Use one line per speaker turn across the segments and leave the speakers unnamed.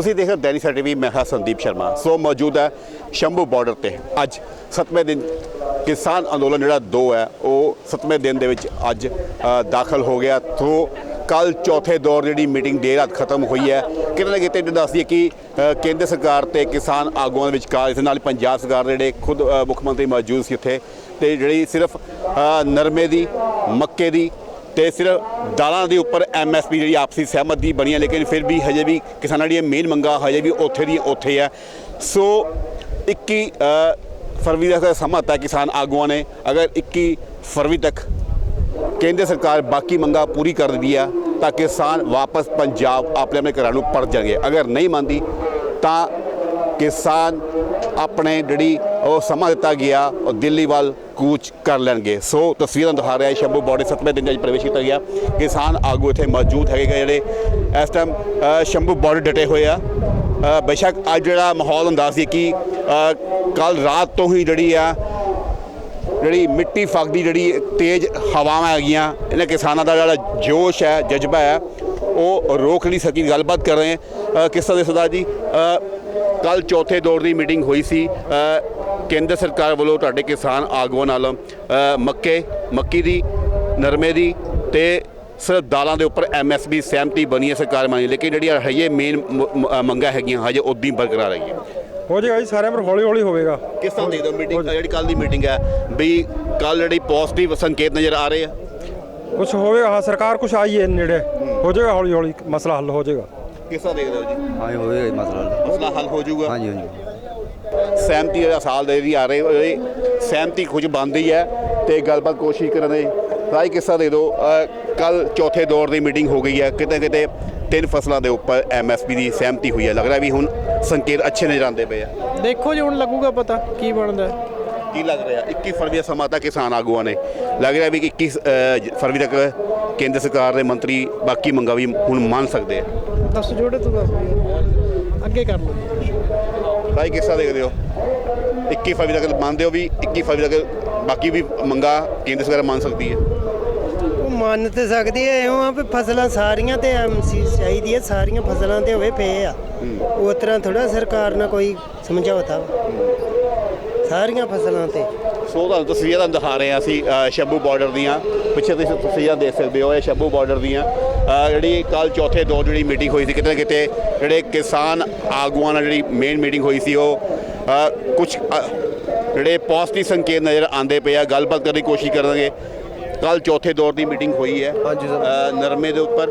ਤੁਸੀਂ ਦੇਖ ਰਹੇ ਹੋ ਦੈਨਿਕ ਸੈਟੀਵੀ ਮੈਂ ਹਾਂ ਸੰਦੀਪ ਸ਼ਰਮਾ। ਸੋ ਮੌਜੂਦ ਹੈ ਸ਼ੰਭੂ ਬਾਰਡਰ ਤੇ। ਅੱਜ 7ਵੇਂ ਦਿਨ ਕਿਸਾਨ ਅੰਦੋਲਨ ਜਿਹੜਾ 2 ਹੈ, ਉਹ 7ਵੇਂ ਦਿਨ ਦੇ ਵਿੱਚ ਅੱਜ ਦਾਖਲ ਹੋ ਗਿਆ। ਤੋਂ ਕੱਲ ਚੌਥੇ ਦੌਰ ਜਿਹੜੀ ਮੀਟਿੰਗ ਦੇਰ ਰਾਤ ਖਤਮ ਹੋਈ ਹੈ। ਕਿਤੇ ਨਾ ਕਿਤੇ ਦੱਸਦੀ ਹੈ ਕਿ ਕੇਂਦਰ ਸਰਕਾਰ ਤੇ ਕਿਸਾਨ ਆਗੂਆਂ ਦੇ ਵਿਚਕਾਰ, ਇਸ ਨਾਲ ਪੰਜਾਬ ਸਰਕਾਰ ਦੇ ਜਿਹੜੇ ਖੁਦ ਮੁੱਖ ਮੰਤਰੀ ਮੌਜੂਦ ਸੀ ਉੱਥੇ, ਤੇ ਜਿਹੜੀ ਸਿਰਫ ਨਰਮੇ ਦੀ, ਮੱਕੇ ਦੀ ਤੇ ਸਿਰਫ ਦਾਲਾਂ ਦੇ ਉੱਪਰ ਐਮਐਸਪੀ ਜਿਹੜੀ ਆਪਸੀ ਸਹਿਮਤੀ ਬਣੀ ਹੈ ਲੇਕਿਨ ਫਿਰ ਵੀ ਹਜੇ ਵੀ ਕਿਸਾਨਾਂ ਦੀਆਂ ਮੇਨ ਮੰਗਾਂ ਹਜੇ ਵੀ ਉੱਥੇ ਦੀ ਉੱਥੇ ਹੈ ਸੋ 21 ਫਰਵਰੀ ਦਾ ਸਮਾਂ ਹੈ ਕਿਸਾਨ ਆਗੂਆਂ ਨੇ। ਅਗਰ 21 ਫਰਵਰੀ ਤੱਕ ਕੇਂਦਰ ਸਰਕਾਰ ਬਾਕੀ ਮੰਗਾਂ ਪੂਰੀ ਕਰ ਦਿੰਦੀ ਆ, ਤਾਂ ਕਿਸਾਨ ਵਾਪਸ ਪੰਜਾਬ ਆਪਣੇ ਆਪਣੇ ਘਰਾਂ ਨੂੰ ਪਰਤ ਜਾਣਗੇ। ਅਗਰ ਨਹੀਂ ਮੰਨਦੀ, ਤਾਂ ਕਿਸਾਨ ਆਪਣੇ ਜਿਹੜੀ ਉਹ ਸਮਾਂ ਦਿੱਤਾ ਗਿਆ, ਉਹ ਦਿੱਲੀ ਵੱਲ ਕੂਚ ਕਰ ਲੈਣਗੇ। ਸੋ ਤਸਵੀਰਾਂ ਦਿਖਾ ਰਿਹਾ, ਸ਼ੰਭੂ ਬਾਰਡਰ ਸੱਤਵੇਂ ਦਿਨ 'ਚ ਅੱਜ ਪ੍ਰਵੇਸ਼ ਕੀਤਾ ਗਿਆ। ਕਿਸਾਨ ਆਗੂ ਇੱਥੇ ਮੌਜੂਦ ਹੈਗੇ ਜਿਹੜੇ ਇਸ ਟਾਈਮ ਸ਼ੰਭੂ ਬਾਰਡਰ ਡਟੇ ਹੋਏ ਆ। ਬੇਸ਼ੱਕ ਅੱਜ ਜਿਹੜਾ ਮਾਹੌਲ ਹੁੰਦਾ ਸੀ ਕਿ ਕੱਲ ਰਾਤ ਤੋਂ ਹੀ ਜਿਹੜੀ ਆ, ਜਿਹੜੀ ਮਿੱਟੀ ਫੱਕਦੀ ਜਿਹੜੀ ਤੇਜ਼ ਹਵਾਵਾਂ ਹੈਗੀਆਂ, ਇਹਨਾਂ ਕਿਸਾਨਾਂ ਦਾ ਜਿਹੜਾ ਜੋਸ਼ ਹੈ, ਜਜ਼ਬਾ ਹੈ, ਉਹ ਰੋਕ ਨਹੀਂ ਸਕੀ ਗੱਲਬਾਤ ਕਰ ਰਹੇ ਹਾਂ ਕਿਸ ਤਰ੍ਹਾਂ ਦੇ ਸਰਦਾਰ ਜੀ? ਕੱਲ ਚੌਥੇ ਦੌਰ ਦੀ ਮੀਟਿੰਗ ਹੋਈ ਸੀ। ਕੇਂਦਰ ਸਰਕਾਰ ਵੱਲੋਂ ਤੁਹਾਡੇ ਕਿਸਾਨ ਆਗੂਆਂ ਨਾਲ ਮੱਕੇ ਮੱਕੀ ਦੀ ਨਰਮੇ ਦੀ ਤੇ ਸਿਰਫ ਦਾਲਾਂ ਦੇ ਉੱਪਰ ਐਮਐਸਪੀ ਸਹਿਮਤੀ ਬਣੀ ਹੈ ਸਰਕਾਰ ਮਾਨੀ ਲੇਕਿਨ ਜਿਹੜੀਆਂ ਹਜੇ ਮੇਨ ਮੰਗਾਂ ਹੈਗੀਆਂ ਹਜੇ ਉਦੋਂ ਹੀ ਬਰਕਰਾਰ ਹੈਗੀਆਂ।
ਹੋ ਜਾਏਗਾ ਜੀ ਸਾਰਿਆਂ ਪਰ ਹੌਲੀ ਹੌਲੀ ਹੋਵੇਗਾ।
ਕਿਸ ਤਰ੍ਹਾਂ ਦੇਖਦੇ ਹੋ ਮੀਟਿੰਗ ਜਿਹੜੀ ਕੱਲ ਦੀ ਮੀਟਿੰਗ ਹੈ ਵੀ ਕੱਲ ਜਿਹੜੀ ਪੋਜ਼ਿਟਿਵ ਸੰਕੇਤ ਨਜ਼ਰ ਆ ਰਹੇ ਆ?
ਕੁਝ ਹੋਵੇਗਾ ਹਾਂ ਸਰਕਾਰ ਕੁਝ ਆਈ ਹੈ ਨੇੜੇ। ਹੋ। ਜਾਏਗਾ ਹੌਲੀ ਹੌਲੀ ਮਸਲਾ ਹੱਲ ਹੋ ਜਾਏਗਾ।
ਕਿਸ ਤਰ੍ਹਾਂ ਦੇਖਦੇ ਹੋ ਜੀ?
ਹਾਂ ਹੋਏਗਾ ਜੀ ਮਸਲਾ ਹੱਲ।
ਮਸਲਾ ਹੱਲ ਹੋ ਜਾਊਗਾ।
ਹਾਂਜੀ ਹਾਂਜੀ।
ਸਹਿਮਤੀ ਦਾ ਸਾਲ ਦੇ ਵੀ ਆ ਰਹੇ ਹੋਏ। ਸਹਿਮਤੀ ਕੁਝ ਬਣਦੀ ਹੈ ਤੇ ਗੱਲਬਾਤ ਕੋਸ਼ਿਸ਼ ਕਰਨ ਦੇ। ਰਾਈ ਕਿੱਸਾ ਦੇ ਦਿਓ ਕੱਲ ਚੌਥੇ ਦੌਰ ਦੀ ਮੀਟਿੰਗ ਹੋ ਗਈ ਹੈ। ਕਿਤੇ ਕਿਤੇ ਤਿੰਨ ਫਸਲਾਂ ਦੇ ਉੱਪਰ ਐਮਐਸਪੀ ਦੀ ਸਹਿਮਤੀ ਹੋਈ ਹੈ। ਲੱਗ ਰਿਹਾ ਵੀ ਹੁਣ ਸੰਕੇਤ ਅੱਛੇ ਨਜ਼ਰ ਆਉਂਦੇ ਪਏ ਆ।
ਦੇਖੋ ਜੀ ਹੁਣ ਲੱਗੂਗਾ ਪਤਾ ਕੀ ਬਣਦਾ। ਹੈ।
ਕੀ ਲੱਗ ਰਿਹਾ? 21 ਫਰਵਰੀ ਦਾ ਸਮਾਂ ਤਾਂ ਕਿਸਾਨ ਆਗੂਆਂ ਨੇ। ਲੱਗ ਰਿਹਾ ਵੀ ਕਿ 21 ਅ, ਜ- ਫਰਵਰੀ ਤੱਕ ਕੇਂਦਰ ਸਰਕਾਰ ਦੇ ਮੰਤਰੀ ਬਾਕੀ ਮੰਗਾਂ ਵੀ ਹੁਣ ਮੰਨ ਸਕਦੇ ਆ।
ਦੱਸ ਜੋੜੇ ਤੂੰ। ਅੱਗੇ ਕਰ ਲਓ।
ਭਾਈ ਕਿਸ ਦੇਖਦੇ ਹੋ 21 ਫਰਵਰੀ ਤੱਕ ਮੰਨਦੇ ਹੋ ਵੀ 21 ਫਰਵਰੀ ਤੱਕ ਬਾਕੀ ਵੀ ਮੰਗਾਂ ਕੇਂਦਰ ਸਰਕਾਰ ਮੰਨ ਸਕਦੀ ਹੈ
ਉਹ ਮੰਨ ਤੇ ਸਕਦੀ ਹੈ ਇਉਂ ਆ ਵੀ ਫਸਲਾਂ ਸਾਰੀਆਂ ਤੇ ਐਮਸੀ ਚਾਹੀਦੀ ਹੈ ਸਾਰੀਆਂ ਫਸਲਾਂ ਤੇ ਹੋਵੇ ਪਏ ਆ ਉਸ ਤਰ੍ਹਾਂ ਥੋੜਾ ਸਰਕਾਰ ਨਾਲ ਕੋਈ ਸਮਝੌਤਾ ਵਾ। ਸਾਰੀਆਂ ਫਸਲਾਂ ਤੇ
ਸੋ ਤੁਹਾਨੂੰ ਤਸਵੀਰਾਂ ਦਿਖਾ ਰਹੇ ਹਾਂ ਅਸੀਂ ਸ਼ੰਭੂ ਬਾਰਡਰ ਦੀਆਂ। ਪਿੱਛੇ ਤੁਸੀਂ ਤਸਵੀਰਾਂ ਦੇਖ ਸਕਦੇ ਹੋ ਇਹ ਸ਼ੰਭੂ ਬਾਰਡਰ ਦੀਆਂ। ਜਿਹੜੀ ਕੱਲ ਚੌਥੇ ਦੌਰ ਜਿਹੜੀ ਮੀਟਿੰਗ ਹੋਈ ਸੀ ਕਿਤੇ ਨਾ ਕਿਤੇ ਜਿਹੜੇ ਕਿਸਾਨ ਆਗੂਆਂ ਨਾਲ ਜਿਹੜੀ ਮੇਨ ਮੀਟਿੰਗ ਹੋਈ ਸੀ ਉਹ ਕੁਝ ਜਿਹੜੇ ਪੋਜ਼ਿਟਿਵ ਸੰਕੇਤ ਨਜ਼ਰ ਆਉਂਦੇ ਪਏ ਆ ਗੱਲਬਾਤ ਕਰਨ ਦੀ ਕੋਸ਼ਿਸ਼ ਕਰਾਂਗੇ ਕੱਲ ਚੌਥੇ ਦੌਰ ਦੀ ਮੀਟਿੰਗ ਹੋਈ ਹੈ। ਨਰਮੇ ਦੇ ਉੱਪਰ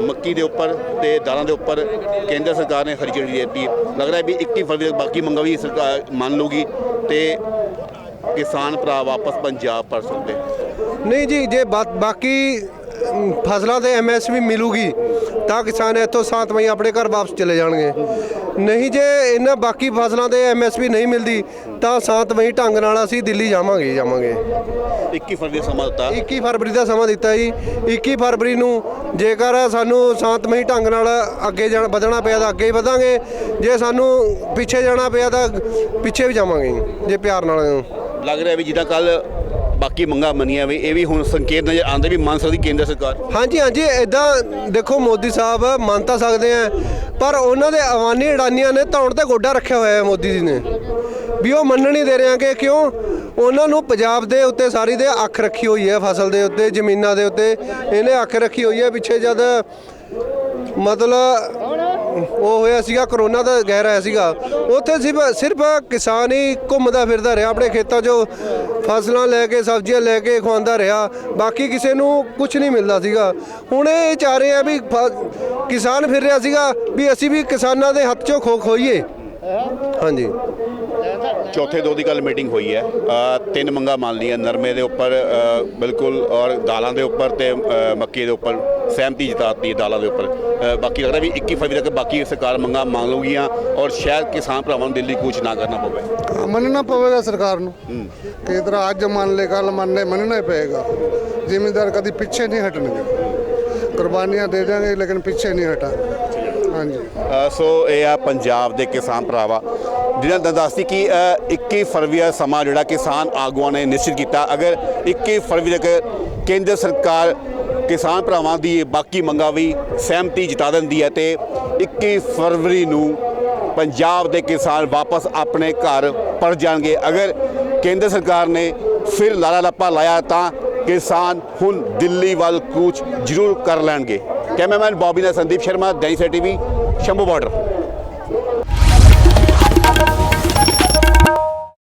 ਮੱਕੀ ਦੇ ਉੱਪਰ ਤੇ ਦਾਲਾਂ ਦੇ ਉੱਪਰ ਕੇਂਦਰ ਸਰਕਾਰ ਨੇ ਹਰੀ ਝੰਡੀ ਦਿੱਤੀ। ਹੈ ਲੱਗ ਰਿਹਾ ਵੀ 21 ਫਰਵਰੀ ਤੱਕ ਬਾਕੀ ਮੰਗਾਂ ਵੀ ਸਰਕਾਰ ਮੰਨ ਲੂਗੀ ਤੇ ਕਿਸਾਨ ਭਰਾ ਵਾਪਸ ਪੰਜਾਬ ਪਰ ਸਕਦੇ
ਨਹੀਂ ਜੀ ਜੇ ਬਾਕੀ ਫਸਲਾਂ ਤੇ ਐਮਐਸਪੀ ਮਿਲੂਗੀ ਤਾਂ ਕਿਸਾਨ ਇੱਥੋਂ ਸਾਤਵੀਂ ਆਪਣੇ ਘਰ ਵਾਪਸ ਚਲੇ ਜਾਣਗੇ। ਨਹੀਂ ਜੇ ਇਹਨਾਂ ਬਾਕੀ ਫਸਲਾਂ ਤੇ ਐਮਐਸਪੀ ਨਹੀਂ ਮਿਲਦੀ ਤਾਂ ਸਾਤਵੀਂ ਢੰਗ ਨਾਲ ਅਸੀਂ ਦਿੱਲੀ ਜਾਵਾਂਗੇ ਜਾਵਾਂਗੇ।
21 ਫਰਵਰੀ ਦਾ ਸਮਾਂ ਦਿੱਤਾ।
21 ਫਰਵਰੀ ਦਾ ਸਮਾਂ ਦਿੱਤਾ ਜੀ। 21 ਫਰਵਰੀ ਨੂੰ ਜੇਕਰ ਸਾਨੂੰ ਸ਼ਾਂਤਮਈ ਢੰਗ ਨਾਲ ਅੱਗੇ ਜਾਣ ਵਧਣਾ ਪਿਆ ਤਾਂ ਅੱਗੇ ਹੀ ਵਧਾਂਗੇ। ਜੇ ਸਾਨੂੰ ਪਿੱਛੇ ਜਾਣਾ ਪਿਆ ਤਾਂ ਪਿੱਛੇ ਵੀ ਜਾਵਾਂਗੇ ਜੀ, ਜੇ ਪਿਆਰ ਨਾਲ।
ਲੱਗ ਰਿਹਾ ਵੀ ਜਿੱਦਾਂ ਕੱਲ ਬਾਕੀ ਮੰਗਾਂ ਮੰਨੀਆਂ ਵੀ, ਇਹ ਵੀ ਹੁਣ ਸੰਕੇਤ ਨਜ਼ਰ ਆਉਂਦੇ ਵੀ ਮੰਨ ਸਕਦੀ ਕੇਂਦਰ ਸਰਕਾਰ।
ਹਾਂਜੀ ਹਾਂਜੀ ਇਦਾਂ ਦੇਖੋ ਮੋਦੀ ਸਾਹਿਬ ਮੰਨ ਤਾਂ ਸਕਦੇ ਆ, ਪਰ ਉਹਨਾਂ ਦੇ ਅਵਾਨੀ ਅਡਾਨੀਆਂ ਨੇ ਧੌਣ ਤੇ ਗੋਡਾ ਰੱਖਿਆ ਹੋਇਆ ਹੈ ਮੋਦੀ ਜੀ ਨੇ। ਵੀ ਉਹ ਮੰਨਣ ਨਹੀਂ ਦੇ ਰਹੇ ਕਿ ਕਿਉਂ ਉਹਨਾਂ ਨੂੰ ਪੰਜਾਬ ਦੇ ਉੱਤੇ ਸਾਰੀ ਦੇ ਅੱਖ ਰੱਖੀ ਹੋਈ ਹੈ, ਫਸਲ ਦੇ ਉੱਤੇ, ਜ਼ਮੀਨਾਂ ਦੇ ਉੱਤੇ, ਇਹਨੇ ਅੱਖ ਰੱਖੀ ਹੋਈ ਹੈ, ਪਿੱਛੇ ਜਦ ਮਤਲਬ ਉਹ ਹੋਇਆ ਸੀਗਾ, ਕਰੋਨਾ ਦਾ ਗਹਿਰ ਆਇਆ ਸੀਗਾ। ਉੱਥੇ ਸਿਰਫ ਸਿਰਫ ਕਿਸਾਨ ਹੀ ਘੁੰਮਦਾ ਫਿਰਦਾ ਰਿਹਾ, ਆਪਣੇ ਖੇਤਾਂ 'ਚੋਂ ਫਸਲਾਂ ਲੈ ਕੇ, ਸਬਜ਼ੀਆਂ ਲੈ ਕੇ ਖਵਾਉਂਦਾ ਰਿਹਾ। ਬਾਕੀ ਕਿਸੇ ਨੂੰ ਕੁਝ ਨਹੀਂ ਮਿਲਦਾ ਸੀਗਾ। ਹੁਣ ਇਹ ਚਾਹ ਰਹੇ ਆ ਵੀ ਫ- ਕਿਸਾਨ ਫਿਰ ਰਿਹਾ ਸੀਗਾ ਵੀ ਅਸੀਂ ਵੀ ਕਿਸਾਨਾਂ ਦੇ ਹੱਥ 'ਚੋਂ ਖੋ ਖੋਈਏ। ਹਾਂਜੀ।
ਚੌਥੇ ਦੋ ਦੀ ਗੱਲ ਮੀਟਿੰਗ ਹੋਈ ਹੈ। ਤਿੰਨ ਮੰਗਾਂ ਮੰਨ ਲਈਆਂ, ਨਰਮੇ ਦੇ ਉੱਪਰ ਬਿਲਕੁਲ ਔਰ ਦਾਲਾਂ ਦੇ ਉੱਪਰ ਤੇ ਮੱਕੀ ਦੇ ਉੱਪਰ। ਸਹਿਮਤੀ ਜਤਾਤੀ ਦਾਲਾਂ ਦੇ ਉੱਪਰ। ਬਾਕੀ ਲੱਗਦਾ ਵੀ 21 ਫਰਵਰੀ ਤੱਕ ਬਾਕੀ ਸਰਕਾਰ ਮੰਗਾਂ ਮੰਨ ਲਊਗੀਆਂ ਔਰ ਸ਼ਾਇਦ ਕਿਸਾਨ ਭਰਾਵਾਂ ਨੂੰ ਦਿੱਲੀ ਕੂਚ ਨਾ ਕਰਨਾ ਪਵੇ।
ਮੰਨਣਾ ਪਵੇਗਾ ਸਰਕਾਰ ਨੂੰ। ਕਿ ਇਧਰ ਅੱਜ ਮੰਨ ਲੈ ਕੱਲ ਮੰਨ ਲੈ ਮੰਨਣਾ ਹੀ ਪਏਗਾ। ਜ਼ਿਮੀਂਦਾਰ ਕਦੀ ਪਿੱਛੇ ਨਹੀਂ ਹਟਣਗੇ। ਕੁਰਬਾਨੀਆਂ ਦੇ ਦਿਆਂਗੇ ਲੇਕਿਨ ਪਿੱਛੇ ਨਹੀਂ ਹਟਾ ਹਾਂਜੀ।
ਸੋ ਇਹ ਆ ਪੰਜਾਬ ਦੇ ਕਿਸਾਨ ਭਰਾਵਾ। ਜਿਹਨਾਂ ਦਾ ਦੱਸਦੀ ਕਿ ਅ, 21 ਫਰਵਰੀ ਦਾ ਸਮਾਂ ਜਿਹੜਾ ਕਿਸਾਨ ਆਗੂਆਂ ਨੇ ਨਿਸ਼ਚਿਤ ਕੀਤਾ। ਅਗਰ 21 ਫਰਵਰੀ ਤੱਕ ਕੇਂਦਰ ਸਰਕਾਰ ਕਿਸਾਨ ਭਰਾਵਾਂ ਦੀ ਇਹ ਬਾਕੀ ਮੰਗਾਂ ਵੀ ਸਹਿਮਤੀ ਜਤਾ ਦਿੰਦੀ ਹੈ ਤੇ 21 ਫਰਵਰੀ ਨੂੰ ਪੰਜਾਬ ਦੇ ਕਿਸਾਨ ਵਾਪਸ ਆਪਣੇ ਘਰ ਪੜ ਜਾਣਗੇ। ਅਗਰ ਕੇਂਦਰ ਸਰਕਾਰ ਨੇ ਫਿਰ ਲਾਲਾ ਲੱਪਾ ਲਾਇਆ ਤਾਂ ਕਿਸਾਨ ਹੁਣ ਦਿੱਲੀ ਵੱਲ ਕੂਚ ਜ਼ਰੂਰ ਕਰ ਲੈਣਗੇ। ਕੈਮਰਾਮੈਨ ਬੌਬੀ ਨਾਲ ਸੰਦੀਪ ਸ਼ਰਮਾ ਦੈਨਿਕ ਟੀਵੀ, ਸ਼ੰਭੂ ਬਾਰਡਰ।